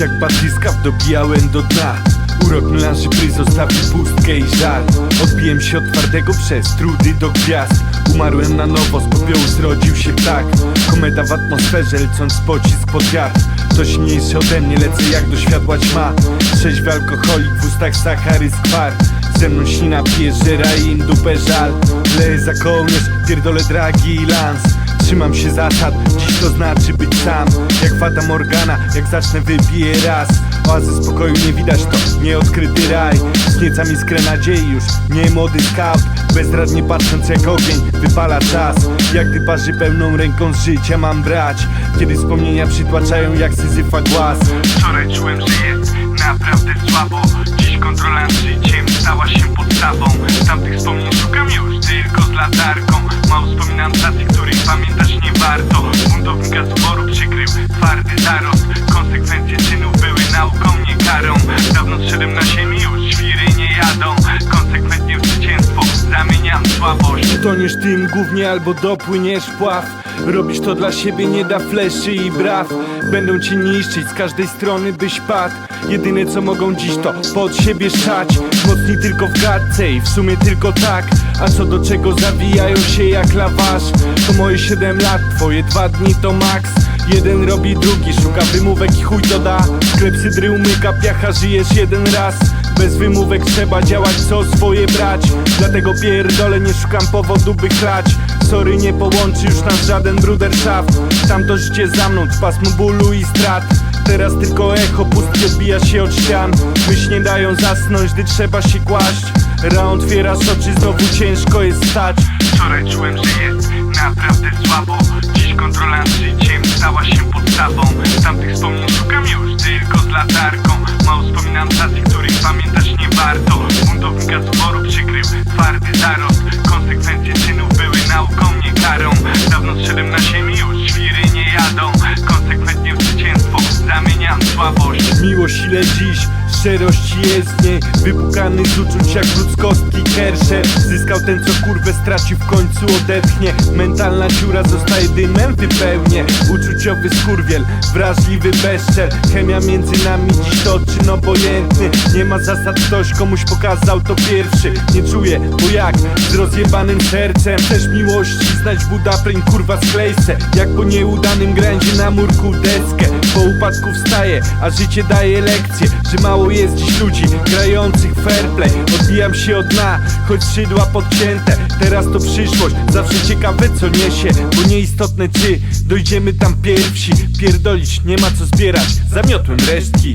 Jak batyskaw dobijałem do dna. Urok melanży pry zostawił pustkę i żal. Odbiłem się od twardego przez trudy do gwiazd. Umarłem na nowo, z popiołu zrodził się ptak Kometa w atmosferze, lecąc pocisk pod wiatr. Ktoś mniejszy ode mnie, lecę jak do światła ćma. Trzeźwy alkoholik, w ustach sachary skwar. Ze mną ślina pije, żera i im dupę żal. Leję za kołnierz, pierdolę dragi i lans Trzymam się zasad, dziś to znaczy być sam. Jak Fata Morgana, jak zacznę wypiję raz. Oazy spokoju nie widać to, nieodkryty raj. Znieca mi skrę nadziei już, nie młody scout Bezradnie patrząc jak ogień wypala czas. Jak gdy parzy pełną ręką z życia mam brać. Kiedy wspomnienia przytłaczają jak syzyfa głaz. Wczoraj czułem, że jest naprawdę słabo. Dziś kontrola nad życiem stała się podstawą. Tamtych wspomnień szukam już tylko z latarką. Mało wspominam tacy, których pamiętać nie warto. Buntownika z woru przykrył twardy zarost. Konsekwencje czynów były nauką, nie karą. Dawno zszedłem na ziemi, już świry nie jadą. Konsekwentnie w zwycięstwo zamieniam słabość. Utoniesz tym głównie albo dopłyniesz w pław. Robisz to dla siebie, nie da fleszy i braw. Będą cię niszczyć z każdej strony byś padł. Jedyne co mogą dziś to pod siebie szać. Mocni tylko w gadce i w sumie tylko tak A co do czego zawijają się jak lawasz To moje 7 lat, twoje dwa dni to maks. Jeden robi drugi, szuka wymówek i chuj to da Sklep sydry umyka, piacha żyjesz jeden raz. Bez wymówek trzeba działać, co swoje brać. Dlatego pierdolę, nie szukam powodu by chlać. Sorry, nie połączy już nas żaden bruderschaft Tamto życie za mną, pasmu bólu i strat Teraz tylko echo pustki odbija się od ścian. Myśl nie dają zasnąć, gdy trzeba się kłaść. Ra otwierasz oczy, znowu ciężko jest stać. Wczoraj czułem, że jest słabość Miłość ile dziś, szczerość jest w niej Wypukany z uczuć jak ludzkostki Kersher. Zyskał ten co kurwę stracił w końcu odetchnie Mentalna dziura zostaje dymem wypełnie Uczuciowy skurwiel, wrażliwy bezczel. Chemia między nami dziś to czyn obojętny Nie ma zasad ktoś komuś pokazał to pierwszy. Nie czuję, bo jak? Z rozjebanym sercem. Też miłości znać Buda pręń kurwa sklejce Jak po nieudanym grandzie na murku deskę. Po upadku wstaje, a życie daje lekcję Że mało jest dziś ludzi grających fair play. Odbijam się od dna, choć skrzydła podcięte. Teraz to przyszłość, zawsze ciekawe co niesie. Bo nieistotne czy dojdziemy tam pierwsi. Pierdolić, nie ma co zbierać, zamiotłem resztki